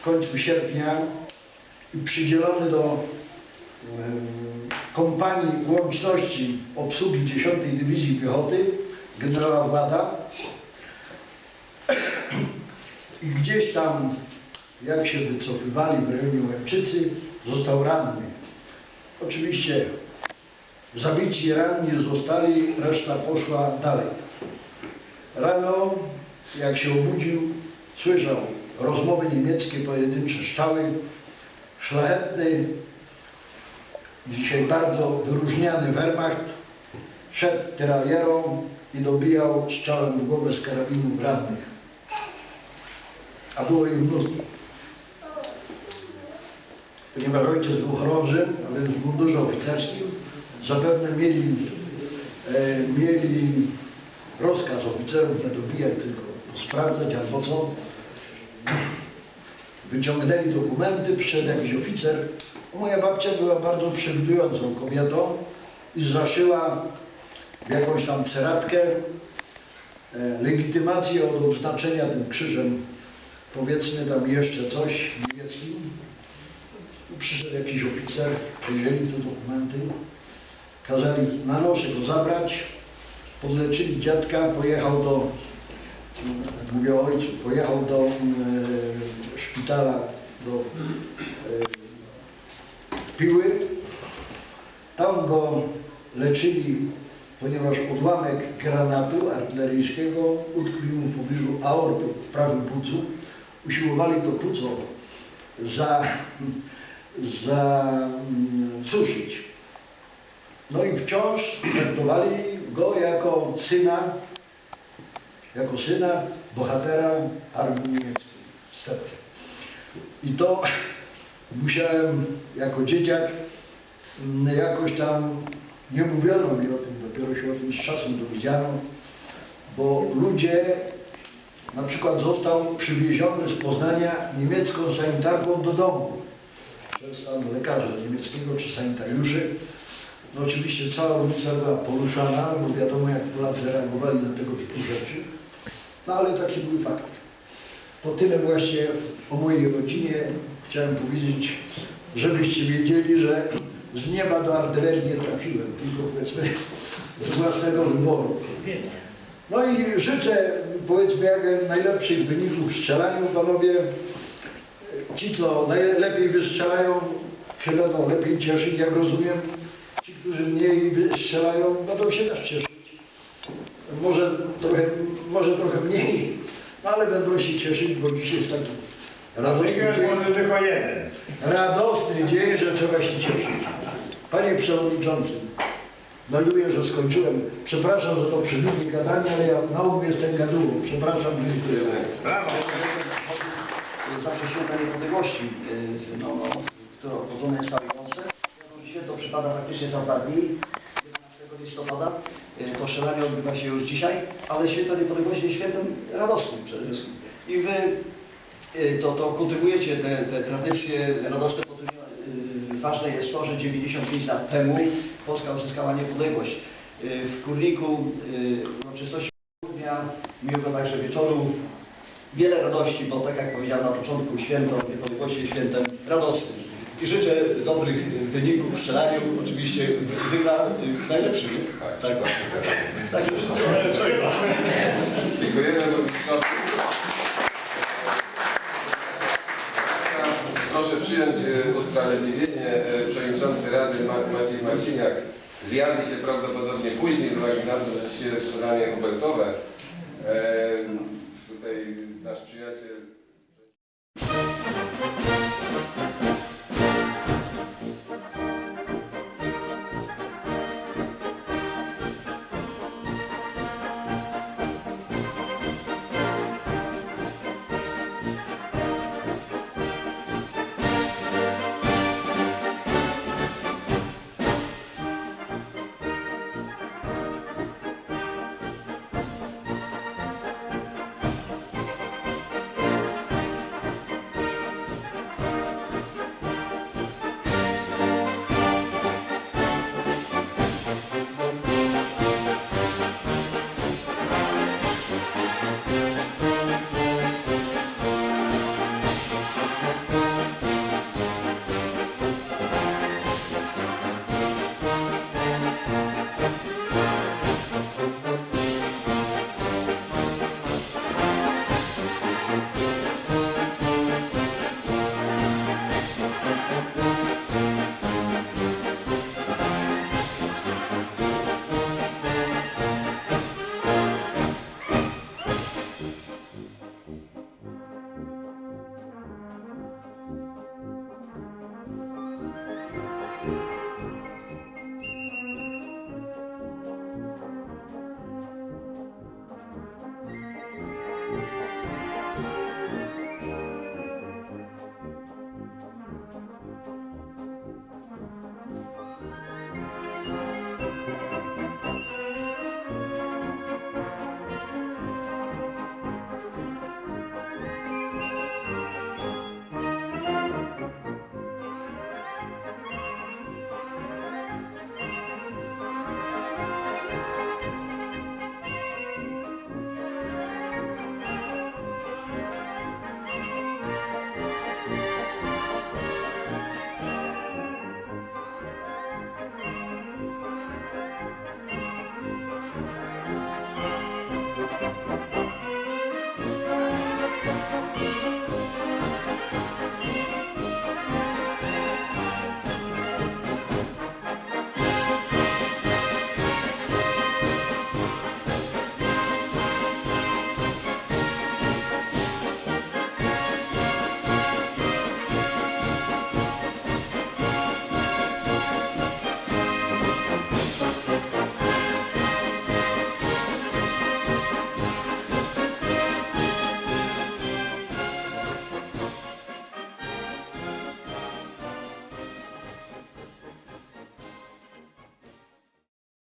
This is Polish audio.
w końcu sierpnia i przydzielony do kompanii łączności obsługi 10 Dywizji Piechoty generała Włada i gdzieś tam, jak się wycofywali w rejonie Łęczycy, został ranny. Oczywiście zabici ranni zostali, reszta poszła dalej. Rano, jak się obudził, słyszał rozmowy niemieckie, pojedyncze strzały, szlachetny, dzisiaj bardzo wyróżniany Wehrmacht, szedł tyralierą i dobijał strzałem w głowę z karabinów rannych. A było ich mnóstwo. Ponieważ ojciec był chorążym, a więc w mundurze oficerskim, zapewne mieli, e, mieli rozkaz oficerów nie dobijać, tylko sprawdzać albo co. Wyciągnęli dokumenty, przyszedł jakiś oficer. Moja babcia była bardzo przewidującą kobietą i zaszyła w jakąś tam ceratkę e, legitymację od odznaczenia tym krzyżem, powiedzmy tam jeszcze coś niemieckim. Przyszedł jakiś oficer, przejrzeli te dokumenty, kazali na nosze go zabrać, podleczyli dziadka, pojechał do, mówię o ojcu, pojechał do e, szpitala, do e, Piły. Tam go leczyli, ponieważ odłamek granatu artyleryjskiego utkwił w pobliżu aorty w prawym płucu. Usiłowali to płuco za, zasuszyć. No i wciąż traktowali go jako syna, jako syna bohatera armii niemieckiej. Niestety. I to musiałem jako dzieciak mm, jakoś tam, nie mówiono mi o tym, dopiero się o tym z czasem dowiedziano, bo ludzie, na przykład został przywieziony z Poznania niemiecką sanitarką do domu przez tam lekarza niemieckiego czy sanitariuszy. No oczywiście cała ulica była poruszana, bo wiadomo jak Polacy reagowali na tego typu rzeczy. No ale taki był fakt. To tyle właśnie o mojej rodzinie. Chciałem powiedzieć, żebyście wiedzieli, że z nieba do artylerii nie trafiłem, tylko powiedzmy z własnego wyboru. No i życzę powiedzmy jak najlepszych wyników w strzelaniu, panowie. Ci, co najlepiej wystrzelają, się będą lepiej cieszyć, jak rozumiem. Ci, którzy mniej wystrzelają, będą się też cieszyć. Może trochę, może trochę mniej, no ale będą się cieszyć, bo dzisiaj jest taki radosny dzień. tylko jeden. Radosny dzień, że trzeba się cieszyć. Panie Przewodniczący, melduję, że skończyłem. Przepraszam za to przedłużenie gadanie, ale ja na ogół jestem gadułą. Przepraszam, dziękuję. Brawo. zawsze święta niepodległości, yy, no, no, które obchodzone jest w całej Polsce. Święto przypada praktycznie za dwa dni, 11 listopada. To strzelanie odbywa się już dzisiaj, ale święto niepodległości jest świętem radosnym przede wszystkim. I wy yy, to, to kultywujecie te, te tradycje radosne, yy, ważne jest to, że 95 lat temu Polska uzyskała niepodległość. W Kurniku uroczystości dnia, miłego także wieczoru, wiele radości, bo tak jak powiedziałem na początku, święto niepodległości jest świętem radosnym. I życzę dobrych wyników w strzelaniu, oczywiście wygra y, najlepszy. Tak, tak właśnie. Tak, najlepszego. Dziękujemy. Proszę przyjąć e, usprawiedliwienie e, przewodniczący Rady Ma- Maciej Marciniak. Zjawi się prawdopodobnie później, z uwagi na to, że dzisiaj jest strzelanie obertowe. E, Tutaj nasz przyjaciel